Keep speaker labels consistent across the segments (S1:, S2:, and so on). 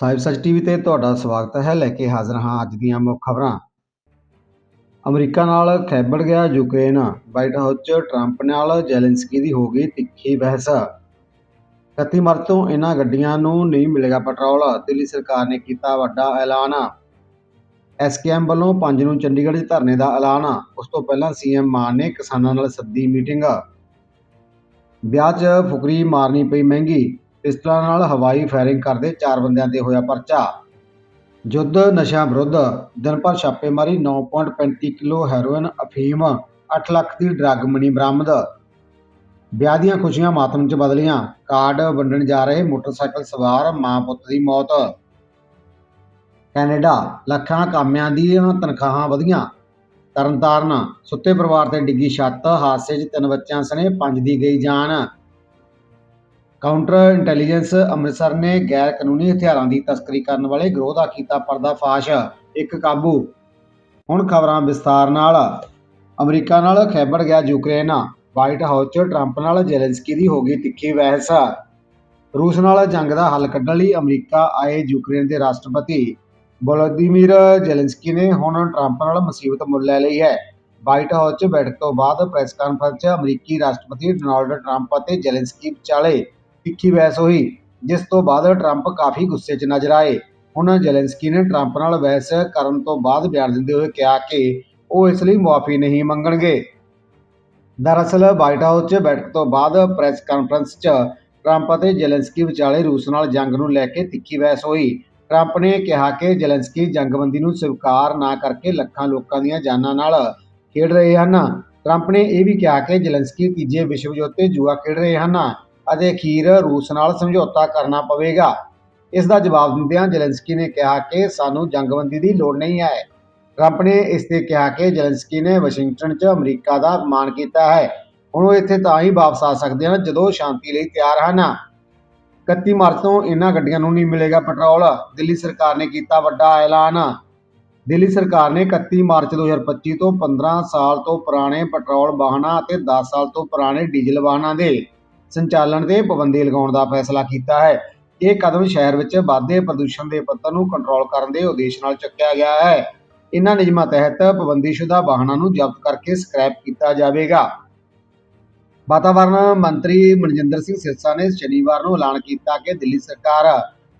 S1: ਸਾਹਿਬ ਸੱਚ ਟੀਵੀ ਤੇ ਤੁਹਾਡਾ ਸਵਾਗਤ ਹੈ। ਲੈ ਕੇ ਹਾਜ਼ਰ ਹਾਂ ਅੱਜ ਦੀਆਂ ਮੁੱਖ ਖਬਰਾਂ। ਅਮਰੀਕਾ ਨਾਲ ਖੈਬੜ ਗਿਆ ਯੂਕਰੇਨ। ਵਾਈਟ ਹਾਊਸ 'ਚ ਟਰੰਪ ਨਾਲ ਜ਼ੈਲੈਂਸਕੀ ਦੀ ਹੋ ਗਈ ਤਿੱਖੀ ਬਹਿਸ। 31 ਮਾਰਚ ਤੋਂ ਇਹਨਾਂ ਗੱਡੀਆਂ ਨੂੰ ਨਹੀਂ ਮਿਲੇਗਾ ਪੈਟਰੋਲ। ਦਿੱਲੀ ਸਰਕਾਰ ਨੇ ਕੀਤਾ ਵੱਡਾ ਐਲਾਨ। ਐਸਕੇਐਮ ਵੱਲੋਂ 5 ਨੂੰ ਚੰਡੀਗੜ੍ਹ 'ਚ ਧਰਨੇ ਦਾ ਐਲਾਨ। ਉਸ ਤੋਂ ਪਹਿਲਾਂ ਸੀਐਮ ਮਾਨ ਨੇ ਕਿਸਾਨਾਂ ਨਾਲ ਸੱਦੀ ਮੀਟਿੰਗ। ਵਿਆਹ 'ਚ ਫੁਕਰੀ ਮਾਰਨੀ ਪਈ ਮਹਿੰਗੀ। ਪਿਸਟਲਾਂ ਨਾਲ ਹਵਾਈ ਫਾਇਰਿੰਗ ਕਰਦੇ ਚਾਰ ਬੰਦਿਆਂ ਤੇ ਹੋਇਆ ਪਰਚਾ। ਯੁੱਧ ਨਸ਼ਿਆਂ ਵਿਰੁੱਧ ਦਿਨ ਭਰ ਛਾਪੇਮਾਰੀ 9.35 ਕਿਲੋ ਹੈਰੋਇਨ, ਅਫੀਮ 8 ਲੱਖ ਦੀ ਡਰੱਗ ਮਨੀ ਬਰਾਮਦ। ਵਿਆਹ ਦੀਆਂ ਖੁਸ਼ੀਆਂ ਮਾਤਮ 'ਚ ਬਦਲੀਆਂ। ਕਾਰਡ ਵੰਡਣ ਜਾ ਰਹੇ ਮੋਟਰਸਾਈਕਲ ਸਵਾਰ ਮਾਂ ਪੁੱਤ ਦੀ ਮੌਤ। ਕੈਨੇਡਾ, ਲੱਖਾਂ ਕਾਮਿਆਂ ਦੀਆਂ ਤਨਖਾਹਾਂ ਵਧੀਆਂ। ਤਰਨਤਾਰਨ, ਸੁੱਤੇ ਪਰਿਵਾਰ ਤੇ ਡਿੱਗੀ ਛੱਤ। ਹਾਦਸੇ 'ਚ ਤਿੰਨ ਬੱਚਿਆਂ ਸਣੇ ਪੰਜ ਦੀ ਗਈ ਜਾਨ। ਕਾਊਂਟਰ ਇੰਟੈਲੀਜੈਂਸ ਅੰਮ੍ਰਿਤਸਰ ਨੇ ਗੈਰ ਕਾਨੂੰਨੀ ਹਥਿਆਰਾਂ ਦੀ ਤਸਕਰੀ ਕਰਨ ਵਾਲੇ ਗਰੋਹ ਦਾ ਕੀਤਾ ਪਰਦਾਫਾਸ਼। ਇੱਕ ਕਾਬੂ। ਹੁਣ ਖਬਰਾਂ ਵਿਸਤਾਰ ਨਾਲ। ਅਮਰੀਕਾ ਨਾਲ ਖੈਬੜ ਗਿਆ ਯੂਕਰੇਨ। ਵਾਈਟ ਹਾਊਸ 'ਚ ਟਰੰਪ ਨਾਲ ਜ਼ੈਲੈਂਸਕੀ ਦੀ ਹੋ ਗਈ ਤਿੱਖੀ ਬਹਿਸ। ਰੂਸ ਨਾਲ ਜੰਗ ਦਾ ਹੱਲ ਕੱਢਣ ਲਈ ਅਮਰੀਕਾ ਆਏ ਯੂਕਰੇਨ ਦੇ ਰਾਸ਼ਟਰਪਤੀ ਵੋਲੋਦੀਮੀਰ ਜ਼ੈਲੈਂਸਕੀ ਨੇ ਹੁਣ ਟਰੰਪ ਨਾਲ ਮੁਸੀਬਤ ਮੁੱਲ ਲੈ ਲਈ ਹੈ। ਵਾਈਟ ਹਾਊਸ 'ਚ ਬੈਠਕ ਤੋਂ ਬਾਅਦ ਪ੍ਰੈਸ ਕਾਨਫਰੰਸ 'ਚ ਅਮਰੀਕੀ ਰਾਸ਼ਟਰਪਤੀ ਡੋਨਾਲਡ ਟਰੰਪ ਅਤੇ ਜ਼ੈਲੈਂਸਕੀ ਵਿਚਾਲੇ ਤਿੱਖੀ ਬਹਿਸ ਹੋਈ, ਜਿਸ ਤੋਂ ਬਾਅਦ ਟਰੰਪ ਕਾਫੀ ਗੁੱਸੇ 'ਚ ਨਜ਼ਰ ਆਏ। ਹੁਣ ਜ਼ੈਲੈਂਸਕੀ ਨੇ ਟਰੰਪ ਨਾਲ ਬਹਿਸ ਕਰਨ ਤੋਂ ਬਾਅਦ ਬਿਆਨ ਦਿੰਦੇ ਹੋਏ ਕਿਹਾ ਕਿ ਉਹ ਇਸ ਲਈ ਮੁਆਫੀ ਨਹੀਂ ਮੰਗਣਗੇ। ਦਰਅਸਲ, ਵਾਈਟ ਹਾਊਸ 'ਚ ਬੈਠਕ ਤੋਂ ਬਾਅਦ ਪ੍ਰੈਸ ਕਾਨਫਰੰਸ 'ਚ ਟਰੰਪ ਅਤੇ ਜ਼ੈਲੈਂਸਕੀ ਵਿਚਾਲੇ ਰੂਸ ਨਾਲ ਜੰਗ ਨੂੰ ਲੈ ਕੇ ਤਿੱਖੀ ਬਹਿਸ ਹੋਈ। ਟਰੰਪ ਨੇ ਕਿਹਾ ਕਿ ਜ਼ੈਲੈਂਸਕੀ ਜੰਗਬੰਦੀ ਨੂੰ ਸਵੀਕਾਰ ਨਾ ਕਰਕੇ ਲੱਖਾਂ ਲੋਕਾਂ ਦੀਆਂ ਜਾਨਾਂ ਨਾਲ ਖੇਡ ਰਹੇ ਹਨ। ਟਰੰਪ ਨੇ ਇਹ ਵੀ ਕਿਹਾ ਕਿ ਜ਼ੈਲੈਂਸਕੀ ਤੀਜੇ ਵਿਸ਼ਵ ਯੁੱਧ ਤੇ ਜੂਆ ਖੇਡ ਰਹੇ ਹਨ। ਅਤੇ ਅਖੀਰ ਰੂਸ ਨਾਲ ਸਮਝੌਤਾ ਕਰਨਾ ਪਵੇਗਾ। ਇਸ ਦਾ ਜਵਾਬ ਦਿੰਦਿਆਂ ਜ਼ੈਲੈਂਸਕੀ ਨੇ ਕਿਹਾ ਕਿ ਸਾਨੂੰ ਜੰਗਬੰਦੀ ਦੀ ਲੋੜ ਨਹੀਂ ਹੈ। ਟਰੰਪ ਨੇ ਇਸ ਤੇ ਕਿਹਾ ਕਿ ਜ਼ੈਲੈਂਸਕੀ ਨੇ ਵਾਸ਼ਿੰਗਟਨ 'ਚ ਅਮਰੀਕਾ ਦਾ ਅਪਮਾਨ ਕੀਤਾ ਹੈ। ਹੁਣ ਉਹ ਇੱਥੇ ਤਾਂ ਹੀ ਵਾਪਸ ਆ ਸਕਦੇ ਹਨ ਜਦੋਂ ਸ਼ਾਂਤੀ ਲਈ ਤਿਆਰ ਹਨ। 31 ਮਾਰਚ ਤੋਂ ਇਹਨਾਂ ਗੱਡੀਆਂ ਨੂੰ ਨਹੀਂ ਮਿਲੇਗਾ ਪੈਟਰੋਲ। ਦਿੱਲੀ ਸਰਕਾਰ ਨੇ ਕੀਤਾ ਵੱਡਾ ਐਲਾਨ। ਦਿੱਲੀ ਸਰਕਾਰ ਨੇ 31 ਮਾਰਚ 2025 ਤੋਂ 15 ਸਾਲ ਤੋਂ ਪੁਰਾਣੇ ਪੈਟਰੋਲ ਵਾਹਨਾਂ ਅਤੇ 10 ਸਾਲ ਤੋਂ ਪੁਰਾਣੇ ਡੀਜ਼ਲ ਵਾਹਨਾਂ ਦੇ ਸੰਚਾਲਨ ਤੇ ਪਾਬੰਦੀ ਲਗਾਉਣ ਦਾ ਫੈਸਲਾ ਕੀਤਾ ਹੈ। ਇਹ ਕਦਮ ਸ਼ਹਿਰ ਵਿੱਚ ਵਾਧੇ ਪ੍ਰਦੂਸ਼ਣ ਦੇ ਪੱਧਰ ਨੂੰ ਕੰਟਰੋਲ ਕਰਨ ਦੇ ਉਦੇਸ਼ ਨਾਲ ਚੁੱਕਿਆ ਗਿਆ ਹੈ। ਇਹਨਾਂ ਨਿਯਮਾਂ ਤਹਿਤ ਪਾਬੰਦੀਸ਼ੁਦਾ ਵਾਹਨਾਂ ਨੂੰ ਜ਼ਬਤ ਕਰਕੇ ਸਕ੍ਰੈਪ ਕੀਤਾ ਜਾਵੇਗਾ। ਵਾਤਾਵਰਣ ਮੰਤਰੀ ਮਨਜਿੰਦਰ ਸਿੰਘ ਸਿਰਸਾ ਨੇ ਸ਼ਨੀਵਾਰ ਨੂੰ ਐਲਾਨ ਕੀਤਾ ਕਿ ਦਿੱਲੀ ਸਰਕਾਰ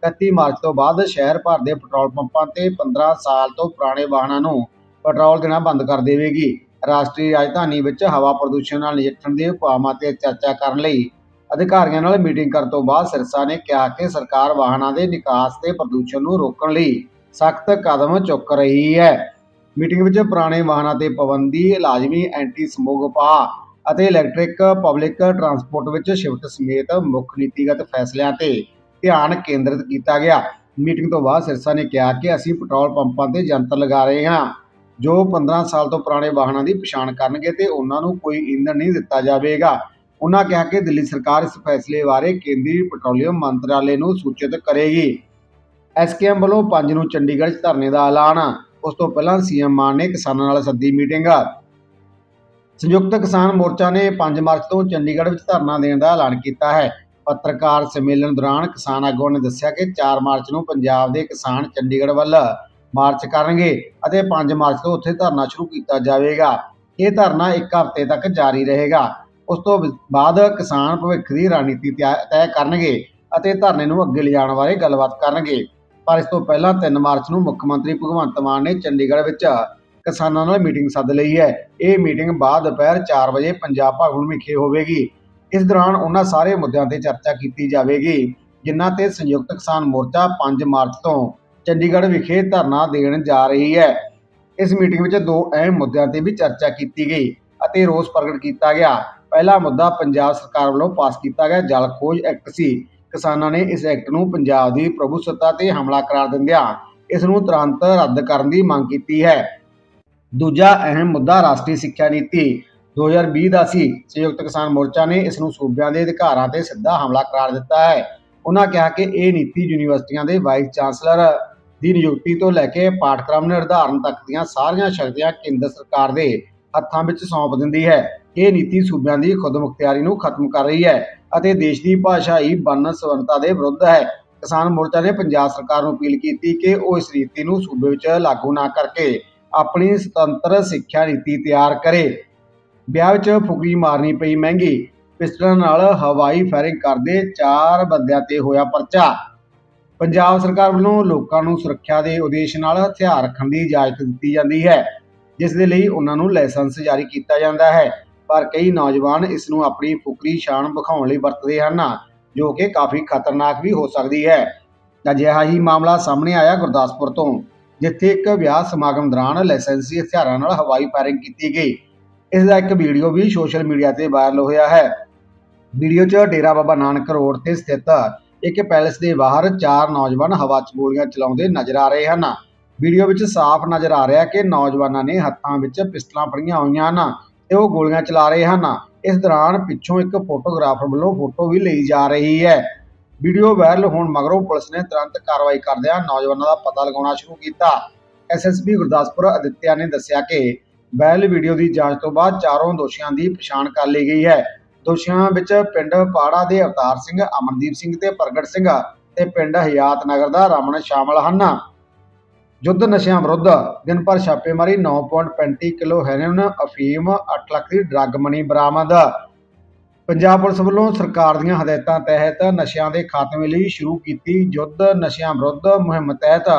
S1: 31 ਮਾਰਚ ਤੋਂ ਬਾਅਦ ਸ਼ਹਿਰ ਭਰ ਦੇ ਪੈਟਰੋਲ ਪੰਪਾਂ ਤੇ 15 ਸਾਲ ਤੋਂ ਪੁਰਾਣੇ ਵਾਹਨਾਂ ਨੂੰ ਪੈਟਰੋਲ ਦੇਣਾ ਬੰਦ ਕਰ ਦੇਵੇਗੀ। ਰਾਸ਼ਟਰੀ ਰਾਜਧਾਨੀ ਵਿੱਚ ਹਵਾ ਪ੍ਰਦੂਸ਼ਣ ਨਾਲ ਨਜਿੱਠਣ ਦੇ ਉਪਾਵਾਂ ਤੇ ਚਰਚਾ ਕਰਨ ਲਈ ਅਧਿਕਾਰੀਆਂ ਨਾਲ ਮੀਟਿੰਗ ਕਰਨ ਤੋਂ ਬਾਅਦ ਸਿਰਸਾ ਨੇ ਕਿਹਾ ਕਿ ਸਰਕਾਰ ਵਾਹਨਾਂ ਦੇ ਨਿਕਾਸ ਤੇ ਪ੍ਰਦੂਸ਼ਣ ਨੂੰ ਰੋਕਣ ਲਈ ਸਖਤ ਕਦਮ ਚੁੱਕ ਰਹੀ ਹੈ। ਮੀਟਿੰਗ ਵਿੱਚ ਪੁਰਾਣੇ ਵਾਹਨਾਂ ਤੇ ਪਾਬੰਦੀ, ਲਾਜ਼ਮੀ ਐਂਟੀ ਸਮੋਗ ਉਪਾਅ ਅਤੇ ਇਲੈਕਟ੍ਰਿਕ ਪਬਲਿਕ ਟਰਾਂਸਪੋਰਟ ਵਿੱਚ ਸ਼ਿਫਟ ਸਮੇਤ ਮੁੱਖ ਨੀਤੀਗਤ ਫੈਸਲਿਆਂ ਤੇ ਧਿਆਨ ਕੇਂਦਰਿਤ ਕੀਤਾ ਗਿਆ। ਮੀਟਿੰਗ ਤੋਂ ਬਾਅਦ ਸਿਰਸਾ ਨੇ ਕਿਹਾ ਕਿ ਅਸੀਂ ਪੈਟਰੋਲ ਪੰਪਾਂ ਤੇ ਯੰਤਰ ਲਗਾ ਰਹੇ ਹਾਂ, ਜੋ 15 ਸਾਲ ਤੋਂ ਪੁਰਾਣੇ ਵਾਹਨਾਂ ਦੀ ਪਛਾਣ ਕਰਨਗੇ ਤੇ ਉਹਨਾਂ ਨੂੰ ਕੋਈ ਈਂਧਨ ਨਹੀਂ ਦਿੱਤਾ ਜਾਵੇਗਾ। ਉਹਨਾਂ ਕਿਹਾ ਕਿ ਦਿੱਲੀ ਸਰਕਾਰ ਇਸ ਫੈਸਲੇ ਬਾਰੇ ਕੇਂਦਰੀ ਪੈਟਰੋਲੀਅਮ ਮੰਤਰਾਲੇ ਨੂੰ ਸੂਚਿਤ ਕਰੇਗੀ। ਐਸਕੇਐਮ ਵੱਲੋਂ 5 ਨੂੰ ਚੰਡੀਗੜ੍ਹ 'ਚ ਧਰਨੇ ਦਾ ਐਲਾਨ। ਉਸ ਤੋਂ ਪਹਿਲਾਂ ਸੀਐਮ ਮਾਨ ਨੇ ਕਿਸਾਨਾਂ ਨਾਲ ਸੱਦੀ ਮੀਟਿੰਗ ਸੰਯੁਕਤ ਕਿਸਾਨ ਮੋਰਚਾ ਨੇ 5 ਮਾਰਚ ਤੋਂ ਚੰਡੀਗੜ੍ਹ ਵਿੱਚ ਧਰਨਾ ਦੇਣ ਦਾ ਐਲਾਨ ਕੀਤਾ ਹੈ। ਪੱਤਰਕਾਰ ਸੰਮੇਲਨ ਦੌਰਾਨ ਕਿਸਾਨ ਆਗੂਆਂ ਨੇ ਦੱਸਿਆ ਕਿ 4 ਮਾਰਚ ਨੂੰ ਪੰਜਾਬ ਦੇ ਕਿਸਾਨ ਚੰਡੀਗੜ੍ਹ ਵੱਲ ਮਾਰਚ ਕਰਨਗੇ ਅਤੇ 5 ਮਾਰਚ ਤੋਂ ਉੱਥੇ ਧਰਨਾ ਸ਼ੁਰੂ ਕੀਤਾ ਜਾਵੇਗਾ। ਇਹ ਧਰਨਾ ਇੱਕ ਹਫ਼ਤੇ ਤੱਕ ਜਾਰੀ ਰਹੇਗਾ। ਉਸ ਤੋਂ ਬਾਅਦ ਕਿਸਾਨ ਭਵਿੱਖ ਦੀ ਰਣਨੀਤੀ ਤਿਆ- ਤੈਅ ਕਰਨਗੇ ਅਤੇ ਧਰਨੇ ਨੂੰ ਅੱਗੇ ਲਿਜਾਣ ਬਾਰੇ ਗੱਲਬਾਤ ਕਰਨਗੇ। ਪਰ ਇਸ ਤੋਂ ਪਹਿਲਾਂ 3 ਮਾਰਚ ਨੂੰ ਮੁੱਖ ਮੰਤਰੀ ਭਗਵੰਤ ਮਾਨ ਨੇ ਚੰਡੀਗੜ੍ਹ ਵਿੱਚ ਕਿਸਾਨਾਂ ਨਾਲ ਮੀਟਿੰਗ ਸੱਦ ਲਈ ਹੈ। ਇਹ ਮੀਟਿੰਗ ਬਾਅਦ ਦੁਪਹਿਰ 4 ਵਜੇ ਪੰਜਾਬ ਭਵਨ ਵਿਖੇ ਹੋਵੇਗੀ। ਇਸ ਦੌਰਾਨ ਉਹਨਾਂ ਸਾਰੇ ਮੁੱਦਿਆਂ ਤੇ ਚਰਚਾ ਕੀਤੀ ਜਾਵੇਗੀ, ਜਿਨ੍ਹਾਂ ਤੇ ਸੰਯੁਕਤ ਕਿਸਾਨ ਮੋਰਚਾ 5 ਮਾਰਚ ਤੋਂ ਚੰਡੀਗੜ੍ਹ ਵਿਖੇ ਧਰਨਾ ਦੇਣ ਜਾ ਰਹੀ ਹੈ। ਇਸ ਮੀਟਿੰਗ ਵਿੱਚ ਦੋ ਅਹਿਮ ਮੁੱਦਿਆਂ ਤੇ ਵੀ ਚਰਚਾ ਕੀਤੀ ਗਈ ਅਤੇ ਰੋਸ ਪ੍ਰਗਟ ਕੀਤਾ ਗਿਆ। ਪਹਿਲਾ ਮੁੱਦਾ ਪੰਜਾਬ ਸਰਕਾਰ ਵੱਲੋਂ ਪਾਸ ਕੀਤਾ ਗਿਆ ਜਲ ਖੋਜ ਐਕਟ ਸੀ। ਕਿਸਾਨਾਂ ਨੇ ਇਸ ਐਕਟ ਨੂੰ ਪੰਜਾਬ ਦੀ ਪ੍ਰਭੂਸੱਤਾ ਤੇ ਹਮਲਾ ਕਰਾਰ ਦਿੰਦਿਆਂ ਇਸ ਨੂੰ ਤੁਰੰਤ ਰੱਦ ਕਰਨ ਦੀ ਮੰਗ ਕੀਤੀ ਹੈ। ਦੂਜਾ ਅਹਿਮ ਮੁੱਦਾ ਰਾਸ਼ਟਰੀ ਸਿੱਖਿਆ ਨੀਤੀ। 2020 ਦਾ ਸੀ। ਸੰਯੁਕਤ ਕਿਸਾਨ ਮੋਰਚਾ ਨੇ ਇਸ ਨੂੰ ਸੂਬਿਆਂ ਦੇ ਅਧਿਕਾਰਾਂ ਤੇ ਸਿੱਧਾ ਹਮਲਾ ਕਰਾਰ ਦਿੱਤਾ ਹੈ। ਉਹਨਾਂ ਕਿਹਾ ਕਿ ਇਹ ਨੀਤੀ ਯੂਨੀਵਰਸਿਟੀਆਂ ਦੇ ਵਾਈਸ ਚਾਂਸਲਰ ਦੀ ਨਿਯੁਕਤੀ ਤੋਂ ਲੈ ਕੇ ਪਾਠਕ੍ਰਮ ਨਿਰਧਾਰਨ ਤੱਕ ਦੀਆਂ ਸਾਰੀਆਂ ਸ਼ਕਤੀਆਂ ਕੇਂਦਰ ਸਰਕਾਰ ਦੇ ਹੱਥਾਂ ਵਿੱਚ ਸੌਂਪ ਦਿੰਦੀ ਹੈ। ਇਹ ਨੀਤੀ ਸੂਬਿਆਂ ਦੀ ਖੁਦਮੁਖਤਿਆਰੀ ਨੂੰ ਖਤਮ ਕਰ ਰਹੀ ਹੈ ਅਤੇ ਦੇਸ਼ ਦੀ ਭਾਸ਼ਾਈ ਵੰਨ ਸਵੰਨਤਾ ਦੇ ਵਿਰੁੱਧ ਹੈ। ਕਿਸਾਨ ਮੋਰਚਾ ਨੇ ਪੰਜਾਬ ਸਰਕਾਰ ਨੂੰ ਅਪੀਲ ਕੀਤੀ ਕਿ ਉਹ ਇਸ ਨੀਤੀ ਨੂੰ ਸੂਬੇ ਵਿੱਚ ਲਾਗੂ ਨਾ ਕਰਕੇ ਆਪਣੀ ਸੁਤੰਤਰ ਸਿੱਖਿਆ ਨੀਤੀ ਤਿਆਰ ਕਰੇ। ਵਿਆਹ ਵਿੱਚ ਫੁਕਰੀ ਮਾਰਨੀ ਪਈ ਮਹਿੰਗੀ, ਪਿਸਟਲ ਨਾਲ ਹਵਾਈ ਫਾਇਰਿੰਗ ਕਰਦੇ ਚਾਰ ਬੰਦਿਆਂ ਤੇ ਹੋਇਆ ਪਰਚਾ। ਪੰਜਾਬ ਸਰਕਾਰ ਵੱਲੋਂ ਲੋਕਾਂ ਨੂੰ ਸੁਰੱਖਿਆ ਦੇ ਉਦੇਸ਼ ਨਾਲ ਹਥਿਆਰ ਰੱਖਣ ਦੀ ਇਜਾਜ਼ਤ ਦਿੱਤੀ ਜਾਂਦੀ ਹੈ। ਜਿਸ ਦੇ ਲਈ ਉਹਨਾਂ ਨੂੰ ਲਾਇਸੈਂਸ ਜਾਰੀ ਕੀਤਾ ਜਾਂਦਾ ਹੈ। ਪਰ ਕਈ ਨੌਜਵਾਨ ਇਸ ਨੂੰ ਆਪਣੀ ਫੁਕਰੀ ਸ਼ਾਨ ਵਿਖਾਉਣ ਲਈ ਵਰਤਦੇ ਹਨ, ਜੋ ਕਿ ਕਾਫੀ ਖਤਰਨਾਕ ਵੀ ਹੋ ਸਕਦੀ ਹੈ। ਅਜਿਹਾ ਹੀ ਮਾਮਲਾ ਸਾਹਮਣੇ ਆਇਆ ਗੁਰਦਾਸਪੁਰ ਤੋਂ, ਜਿੱਥੇ ਇੱਕ ਵਿਆਹ ਸਮਾਗਮ ਦੌਰਾਨ ਲਾਇਸੈਂਸੀ ਹਥਿਆਰਾਂ ਨਾਲ ਹਵਾਈ ਫਾਇਰਿੰਗ ਕੀਤੀ ਗਈ। ਇਸ ਦਾ ਇੱਕ ਵੀਡੀਓ ਵੀ ਸੋਸ਼ਲ ਮੀਡੀਆ ਤੇ ਵਾਇਰਲ ਹੋਇਆ ਹੈ। ਵੀਡੀਓ 'ਚ ਡੇਰਾ ਬਾਬਾ ਨਾਨਕ ਰੋਡ ਤੇ ਸਥਿਤ ਇੱਕ ਪੈਲਸ ਦੇ ਬਾਹਰ ਚਾਰ ਨੌਜਵਾਨ ਹਵਾ 'ਚ ਗੋਲੀਆਂ ਚਲਾਉਂਦੇ ਨਜ਼ਰ ਆ ਰਹੇ ਹਨ। ਵੀਡੀਓ ਵਿੱਚ ਸਾਫ਼ ਨਜ਼ਰ ਆ ਰਿਹਾ ਕਿ ਨੌਜਵਾਨਾਂ ਨੇ ਹੱਥਾਂ ਵਿੱਚ ਪਿਸਟਲਾਂ ਫੜੀਆਂ ਹੋਈਆਂ ਹਨ ਤੇ ਉਹ ਗੋਲੀਆਂ ਚਲਾ ਰਹੇ ਹਨ। ਇਸ ਦੌਰਾਨ ਪਿੱਛੋਂ ਇੱਕ ਫੋਟੋਗ੍ਰਾਫਰ ਵੱਲੋਂ ਫੋਟੋ ਵੀ ਲਈ ਜਾ ਰਹੀ ਹੈ। ਵੀਡੀਓ ਵਾਇਰਲ ਹੋਣ ਮਗਰੋਂ ਪੁਲਿਸ ਨੇ ਤੁਰੰਤ ਕਾਰਵਾਈ ਕਰਦਿਆਂ ਨੌਜਵਾਨਾਂ ਦਾ ਪਤਾ ਲਗਾਉਣਾ ਸ਼ੁਰੂ ਕੀਤਾ। ਐਸਐਸਪੀ ਗੁਰਦਾਸਪੁਰ ਅਦਿੱਤਿਆ ਨੇ ਦੱਸਿਆ ਕਿ ਵਾਇਰਲ ਵੀਡੀਓ ਦੀ ਜਾਂਚ ਤੋਂ ਬਾਅਦ ਚਾਰੋਂ ਦੋਸ਼ੀਆਂ ਦੀ ਪਛਾਣ ਕਰ ਲਈ ਗਈ ਹੈ। ਦੋਸ਼ੀਆਂ ਵਿੱਚ ਪਿੰਡ ਪਾੜਾ ਦੇ ਅਵਤਾਰ ਸਿੰਘ, ਅਮਨਦੀਪ ਸਿੰਘ ਤੇ ਪ੍ਰਗਟ ਸਿੰਘ ਤੇ ਪਿੰਡ ਹਯਾਤ ਨਗਰ ਦਾ ਰਮਨ ਸ਼ਾਮਲ ਹਨ। ਯੁੱਧ ਨਸ਼ਿਆਂ ਵਿਰੁੱਧ ਦਿਨ ਭਰ ਛਾਪੇਮਾਰੀ 9.35 ਕਿਲੋ ਹੈਰੋਇਨ, ਅਫੀਮ 8 ਲੱਖ ਦੀ ਡਰੱਗ ਮਨੀ ਬਰਾਮਦ। ਪੰਜਾਬ ਪੁਲਿਸ ਵੱਲੋਂ ਸਰਕਾਰ ਦੀਆਂ ਹਦਾਇਤਾਂ ਤਹਿਤ ਨਸ਼ਿਆਂ ਦੇ ਖਾਤਮੇ ਲਈ ਸ਼ੁਰੂ ਕੀਤੀ ਯੁੱਧ ਨਸ਼ਿਆਂ ਵਿਰੁੱਧ ਮੁਹਿੰਮ ਤਹਿਤ।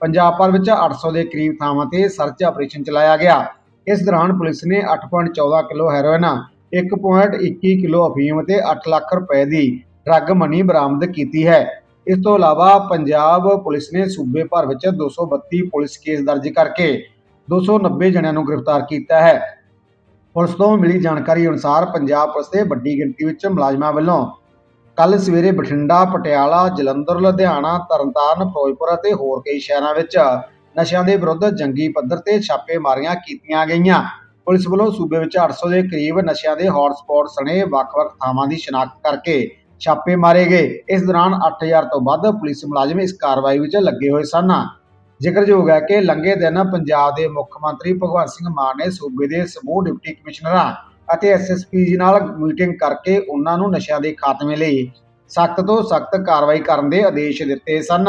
S1: ਪੰਜਾਬ ਭਰ ਵਿੱਚ 800 ਦੇ ਕਰੀਬ ਥਾਵਾਂ ਤੇ ਸਰਚ ਆਪਰੇਸ਼ਨ ਚਲਾਇਆ ਗਿਆ। ਇਸ ਦੌਰਾਨ ਪੁਲਿਸ ਨੇ 8.14 ਕਿਲੋ ਹੈਰੋਇਨ 1.21 ਕਿਲੋ ਅਫੀਮ ਅਤੇ 8 ਲੱਖ ਰੁਪਏ ਦੀ ਡਰੱਗ ਮਨੀ ਬਰਾਮਦ ਕੀਤੀ ਹੈ। ਇਸ ਤੋਂ ਇਲਾਵਾ ਪੰਜਾਬ ਪੁਲਿਸ ਨੇ ਸੂਬੇ ਭਰ ਵਿੱਚ 232 ਪੁਲਿਸ ਕੇਸ ਦਰਜ ਕਰਕੇ 290 ਜਣਿਆਂ ਨੂੰ ਗ੍ਰਿਫਤਾਰ ਕੀਤਾ ਹੈ। ਪੁਲਿਸ ਤੋਂ ਮਿਲੀ ਜਾਣਕਾਰੀ ਅਨੁਸਾਰ ਪੰਜਾਬ ਪੁਲਿਸ ਦੇ ਵੱਡੀ ਗਿਣਤੀ ਵਿੱਚ ਮੁਲਾਜ਼ਮਾਂ ਵੱਲੋਂ ਕੱਲ ਸਵੇਰੇ ਬਠਿੰਡਾ, ਪਟਿਆਲਾ, ਜਲੰਧਰ, ਲੁਧਿਆਣਾ, ਤਰਨਤਾਰਨ, ਫਿਰੋਜ਼ਪੁਰ ਅਤੇ ਹੋਰ ਕਈ ਸ਼ਹਿਰਾਂ ਵਿੱਚ ਨਸ਼ਿਆਂ ਦੇ ਵਿਰੁੱਧ ਜੰਗੀ ਪੱਧਰ ਤੇ ਛਾਪੇਮਾਰੀਆਂ ਕੀਤੀਆਂ ਗਈਆਂ। ਪੁਲਿਸ ਵੱਲੋਂ ਸੂਬੇ ਵਿੱਚ 800 ਦੇ ਕਰੀਬ ਨਸ਼ਿਆਂ ਦੇ ਹੌਟਸਪੌਟ ਸਣੇ ਵੱਖ-ਵੱਖ ਥਾਵਾਂ ਦੀ ਸ਼ਨਾਖਤ ਕਰਕੇ ਛਾਪੇ ਮਾਰੇ ਗਏ। ਇਸ ਦੌਰਾਨ 8000 ਤੋਂ ਵੱਧ ਪੁਲਿਸ ਮੁਲਾਜ਼ਮ ਇਸ ਕਾਰਵਾਈ ਵਿੱਚ ਲੱਗੇ ਹੋਏ ਸਨ। ਜ਼ਿਕਰਯੋਗ ਹੈ ਕਿ ਲੰਘੇ ਦਿਨ ਪੰਜਾਬ ਦੇ ਮੁੱਖ ਮੰਤਰੀ ਭਗਵੰਤ ਸਿੰਘ ਮਾਨ ਨੇ ਸੂਬੇ ਦੇ ਸਮੂਹ ਡਿਪਟੀ ਕਮਿਸ਼ਨਰਾਂ ਅਤੇ ਐਸਐਸਪੀ ਜੀ ਨਾਲ ਮੀਟਿੰਗ ਕਰਕੇ ਉਹਨਾਂ ਨੂੰ ਨਸ਼ਿਆਂ ਦੇ ਖਾਤਮੇ ਲਈ ਸਖਤ ਤੋਂ ਸਖਤ ਕਾਰਵਾਈ ਕਰਨ ਦੇ ਆਦੇਸ਼ ਦਿੱਤੇ ਸਨ।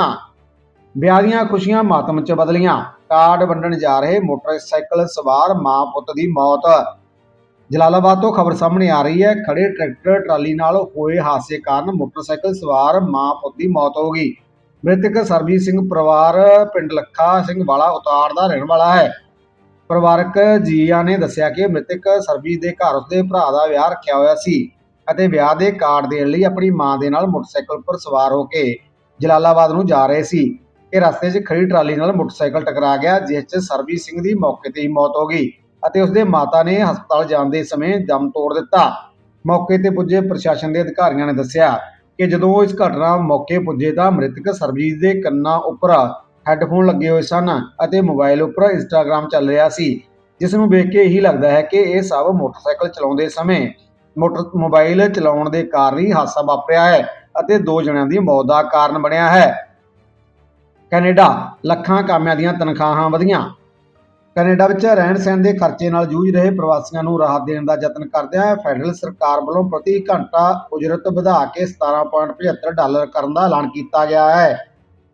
S1: ਵਿਆਹ ਦੀਆਂ ਖੁਸ਼ੀਆਂ ਮਾਤਮ 'ਚ ਬਦਲੀਆਂ। ਕਾਰਡ ਵੰਡਣ ਜਾ ਰਹੇ ਮੋਟਰਸਾਈਕਲ ਸਵਾਰ ਮਾਂ ਪੁੱਤ ਦੀ ਮੌਤ ਜਲਾਲਾਬਾਦ ਤੋਂ ਖਬਰ ਸਾਹਮਣੇ ਆ ਰਹੀ ਹੈ। ਖੜੇ ਟਰੈਕਟਰ, ਟਰਾਲੀ ਨਾਲ ਹੋਏ ਹਾਦਸੇ ਕਾਰਨ ਮੋਟਰਸਾਈਕਲ ਸਵਾਰ ਮਾਂ ਪੁੱਤ ਦੀ ਮੌਤ ਹੋ ਗਈ। ਮ੍ਰਿਤਕ ਸਰਬਜੀਤ ਸਿੰਘ ਪਰਿਵਾਰ ਪਿੰਡ ਲੱਖਾ ਸਿੰਘ ਵਾਲਾ ਉਤਾਰ ਦਾ ਰਹਿਣ ਵਾਲਾ ਹੈ। ਪਰਿਵਾਰਕ ਜੀਆ ਨੇ ਦੱਸਿਆ ਕਿ ਮ੍ਰਿਤਕ ਸਰਬਜੀਤ ਦੇ ਘਰ ਉਸਦੇ ਭਰਾ ਦਾ ਵਿਆਹ ਰੱਖਿਆ ਹੋਇਆ ਸੀ ਅਤੇ ਵਿਆਹ ਦੇ ਕਾਰਡ ਦੇਣ ਲਈ ਆਪਣੀ ਮਾਂ ਦੇ ਨਾਲ ਮੋਟਰਸਾਈਕਲ ਪਰ ਸਵਾਰ ਹੋ ਕੇ ਜਲਾਲਾਬਾਦ ਨੂੰ ਜਾ ਰਹੇ ਸੀ। ਇਹ ਰਸਤੇ 'ਚ ਖੜੀ ਟਰਾਲੀ ਨਾਲ ਮੋਟਰਸਾਈਕਲ ਟਕਰਾ ਗਿਆ, ਜਿਸ 'ਚ ਸਰਬਜੀਤ ਸਿੰਘ ਦੀ ਮੌਕੇ ਤੇ ਹੀ ਮੌਤ ਹੋ ਗਈ। ਅਤੇ ਉਸਦੇ ਮਾਤਾ ਨੇ ਹਸਪਤਾਲ ਜਾਣ ਦੇ ਸਮੇਂ ਦਮ ਤੋੜ ਦਿੱਤਾ। ਮੌਕੇ ਤੇ ਪੁੱਜੇ ਪ੍ਰਸ਼ਾਸਨ ਦੇ ਅਧਿਕਾਰੀਆਂ ਨੇ ਦੱਸਿਆ ਕਿ ਜਦੋਂ ਉਹ ਇਸ ਘਟਨਾ ਮੌਕੇ ਪੁੱਜੇ ਤਾਂ ਮ੍ਰਿਤਕ ਸਰਬਜੀਤ ਦੇ ਕੰਨਾਂ ਉੱਪਰ ਹੈੱਡਫੋਨ ਲੱਗੇ ਹੋਏ ਸਨ ਅਤੇ ਮੋਬਾਈਲ ਉੱਪਰ ਇੰਸਟਾਗ੍ਰam ਚੱਲ ਰਿਹਾ ਸੀ, ਜਿਸ ਨੂੰ ਵੇਖ ਕੇ ਇਹੀ ਲੱਗਦਾ ਹੈ ਕਿ ਇਹ ਸਭ ਮੋਟਰਸਾਈਕਲ ਚਲਾਉਂਦੇ ਸਮੇਂ ਮੋਟਰ ਮੋਬਾਈਲ ਚਲਾਉਣ ਦੇ ਕਾਰਨ ਹੀ ਹਾਦਸਾ ਵਾਪਰਿਆ ਹੈ ਅਤੇ ਦੋ ਜਣਿਆਂ ਦੀ ਮੌਤ ਦਾ ਕਾਰਨ ਬਣਿਆ ਹੈ। ਕੈਨੇਡਾ, ਲੱਖਾਂ ਕਾਮਿਆਂ ਦੀਆਂ ਤਨਖਾਹਾਂ ਵਧੀਆਂ। ਕੈਨੇਡਾ ਵਿੱਚ ਰਹਿਣ ਸਹਿਣ ਦੇ ਖਰਚੇ ਨਾਲ ਜੂਝ ਰਹੇ ਪ੍ਰਵਾਸੀਆਂ ਨੂੰ ਰਾਹਤ ਦੇਣ ਦਾ ਯਤਨ ਕਰਦਿਆਂ ਫੈਡਰਲ ਸਰਕਾਰ ਵੱਲੋਂ ਪ੍ਰਤੀ ਘੰਟਾ ਉਜਰਤ ਵਧਾ ਕੇ 17.75 ਡਾਲਰ ਕਰਨ ਦਾ ਐਲਾਨ ਕੀਤਾ ਗਿਆ ਹੈ।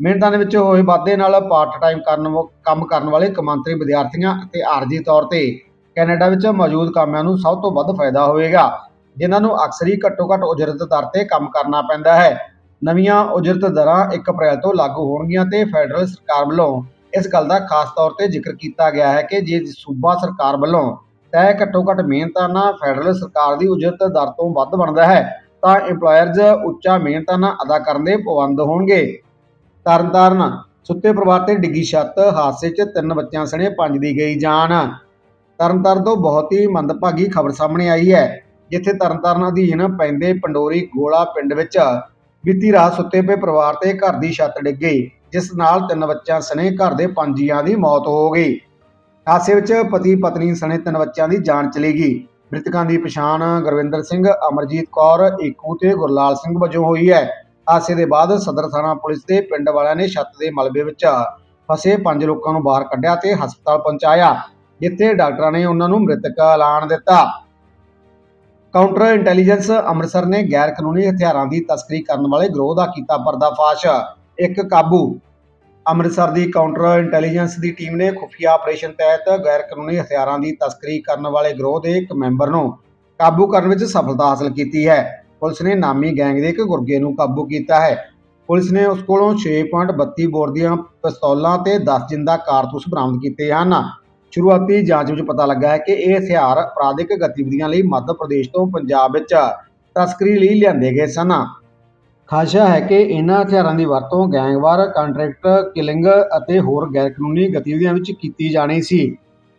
S1: ਮਿਹਨਤਾਂ ਦੇ ਵਿੱਚ ਹੋਏ ਵਾਧੇ ਨਾਲ ਪਾਰਟ ਟਾਈਮ ਕਰਨ ਵ- ਕੰਮ ਕਰਨ ਵਾਲੇ ਕਮਾਂਤਰੀ ਵਿਦਿਆਰਥੀਆਂ ਅਤੇ ਆਰਜੀ ਤੌਰ ਤੇ ਕੈਨੇਡਾ ਵਿੱਚ ਮੌਜੂਦ ਕਾਮਿਆਂ ਨੂੰ ਸਭ ਤੋਂ ਵੱਧ ਫਾਇਦਾ ਹੋਵੇਗਾ, ਜਿਨ੍ਹਾਂ ਨੂੰ ਅਕਸਰ ਹੀ ਘੱਟੋ-ਘੱਟ ਉਜਰਤ ਦਰ ਤੇ ਕੰਮ ਕਰਨਾ ਪੈਂਦਾ ਹੈ। ਨਵੀਆਂ ਉਜਰਤ ਦਰਾਂ 1 ਅਪ੍ਰੈਲ ਤੋਂ ਲਾਗੂ ਹੋਣਗੀਆਂ ਤੇ ਫੈਡਰਲ ਸਰਕਾਰ ਵੱਲੋਂ ਇਸ ਗੱਲ ਦਾ ਖਾਸ ਤੌਰ ਤੇ ਜ਼ਿਕਰ ਕੀਤਾ ਗਿਆ ਹੈ ਕਿ ਜੇ ਸੂਬਾ ਸਰਕਾਰ ਵੱਲੋਂ ਤੈਅ ਘੱਟੋ-ਘੱਟ ਮਿਹਨਤਾਨਾ ਫੈਡਰਲ ਸਰਕਾਰ ਦੀ ਉਜਰਤ ਦਰ ਤੋਂ ਵੱਧ ਬਣਦਾ ਹੈ, ਤਾਂ EMPLOYERS ਉੱਚਾ ਮਿਹਨਤਾਨਾ ਅਦਾ ਕਰਨ ਦੇ ਪਾਬੰਦ ਹੋਣਗੇ। ਤਰਨਤਾਰਨ, ਸੁੱਤੇ ਪਰਿਵਾਰ ਤੇ ਡਿੱਗੀ ਛੱਤ, ਹਾਦਸੇ 'ਚ ਤਿੰਨ ਬੱਚਿਆਂ ਸਣੇ ਪੰਜ ਦੀ ਗਈ ਜਾਨ। ਤਰਨਤਾਰਨ ਤੋਂ ਬਹੁਤ ਹੀ ਮੰਦਭਾਗੀ ਖਬਰ ਸਾਹਮਣੇ ਆਈ ਹੈ, ਜਿੱਥੇ ਤਰਨਤਾਰਨ ਅਧੀਨ ਪੈਂਦੇ ਪੰਡੋਰੀ ਗੋਲਾ ਪਿੰਡ ਵਿੱਚ ਬੀਤੀ ਰਾਤ ਸੁੱਤੇ ਪਏ ਪਰਿਵਾਰ ਤੇ ਘਰ ਦੀ ਛੱਤ ਡਿੱਗ ਗਈ। ਜਿਸ ਨਾਲ ਤਿੰਨ ਬੱਚਿਆਂ ਸਣੇ ਘਰ ਦੇ ਪੰਜ ਜੀਆਂ ਦੀ ਮੌਤ ਹੋ ਗਈ। ਹਾਦਸੇ ਵਿੱਚ ਪਤੀ ਪਤਨੀ ਸਣੇ ਤਿੰਨ ਬੱਚਿਆਂ ਦੀ ਜਾਨ ਚਲੀ ਗਈ। ਮ੍ਰਿਤਕਾਂ ਦੀ ਪਛਾਣ ਗੁਰਵਿੰਦਰ ਸਿੰਘ, ਅਮਰਜੀਤ ਕੌਰ ਏਕੂ ਤੇ ਗੁਰਲਾਲ ਸਿੰਘ ਵਜੋਂ ਹੋਈ ਹੈ। ਹਾਦਸੇ ਦੇ ਬਾਅਦ ਸਦਰ ਥਾਣਾ ਪੁਲਿਸ ਦੇ ਪਿੰਡ ਵਾਲਿਆਂ ਨੇ ਛੱਤ ਦੇ ਮਲਬੇ ਵਿੱਚ ਫਸੇ ਪੰਜ ਲੋਕਾਂ ਨੂੰ ਬਾਹਰ ਕੱਢਿਆ ਤੇ ਹਸਪਤਾਲ ਪਹੁੰਚਾਇਆ, ਜਿੱਥੇ ਡਾਕਟਰਾਂ ਨੇ ਉਹਨਾਂ ਨੂੰ ਮ੍ਰਿਤਕ ਐਲਾਨ ਦਿੱਤਾ। ਕਾਊਂਟਰ ਇੰਟੈਲੀਜੈਂਸ ਅੰਮ੍ਰਿਤਸਰ ਨੇ ਗੈਰ ਕਾਨੂੰਨੀ ਹਥਿਆਰਾਂ ਦੀ ਤਸਕਰੀ ਕਰਨ ਵਾਲੇ ਗਰੋਹ ਦਾ ਕੀਤਾ ਪਰਦਾਫਾਸ਼। ਇੱਕ ਕਾਬੂ। ਅੰਮ੍ਰਿਤਸਰ ਦੀ ਕਾਊਂਟਰ ਇੰਟੈਲੀਜੈਂਸ ਦੀ ਟੀਮ ਨੇ ਖੁਫੀਆ ਆਪਰੇਸ਼ਨ ਤਹਿਤ ਗੈਰ ਕਾਨੂੰਨੀ ਹਥਿਆਰਾਂ ਦੀ ਤਸਕਰੀ ਕਰਨ ਵਾਲੇ ਗਰੋਹ ਦੇ ਇੱਕ ਮੈਂਬਰ ਨੂੰ ਕਾਬੂ ਕਰਨ ਵਿੱਚ ਸਫਲਤਾ ਹਾਸਲ ਕੀਤੀ ਹੈ। ਪੁਲਿਸ ਨੇ ਨਾਮੀ ਗੈਂਗ ਦੇ ਇੱਕ ਗੁਰਗੇ ਨੂੰ ਕਾਬੂ ਕੀਤਾ ਹੈ। ਪੁਲਿਸ ਨੇ ਉਸ ਕੋਲੋਂ 6.32 ਬੋਰ ਦੀਆਂ ਪਿਸਤੌਲਾਂ ਤੇ 10 ਜਿੰਦਾ ਕਾਰਤੂਸ ਬਰਾਮਦ ਕੀਤੇ ਹਨ। ਸ਼ੁਰੂਆਤੀ ਜਾਂਚ ਵਿੱਚ ਪਤਾ ਲੱਗਾ ਹੈ ਕਿ ਇਹ ਹਥਿਆਰ ਅਪਰਾਧਿਕ ਗਤੀਵਿਧੀਆਂ ਲਈ ਮੱਧ ਪ੍ਰਦੇਸ਼ ਤੋਂ ਪੰਜਾਬ ਵਿੱਚ ਤਸਕਰੀ ਲਈ ਲਿਆਂਦੇ ਗਏ ਸਨ। ਖਾਸ਼ਾ ਹੈ ਕਿ ਇਹਨਾਂ ਹਥਿਆਰਾਂ ਦੀ ਵਰਤੋਂ ਗੈਂਗਵਾਰ, ਕੰਟਰੈਕਟ ਕਿਲਿੰਗ ਅਤੇ ਹੋਰ ਗੈਰਕਾਨੂੰਨੀ ਗਤੀਵਿਧੀਆਂ ਵਿੱਚ ਕੀਤੀ ਜਾਣੀ ਸੀ।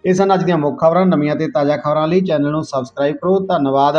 S1: ਇਹ ਸਨ ਅੱਜ ਦੀਆਂ ਮੁੱਖ ਖਬਰਾਂ। ਨਵੀਆਂ ਤੇ ਤਾਜ਼ਾ ਖਬਰਾਂ ਲਈ ਚੈਨਲ ਨੂੰ ਸਬਸਕ੍ਰਾਈਬ ਕਰੋ। ਧੰਨਵਾਦ।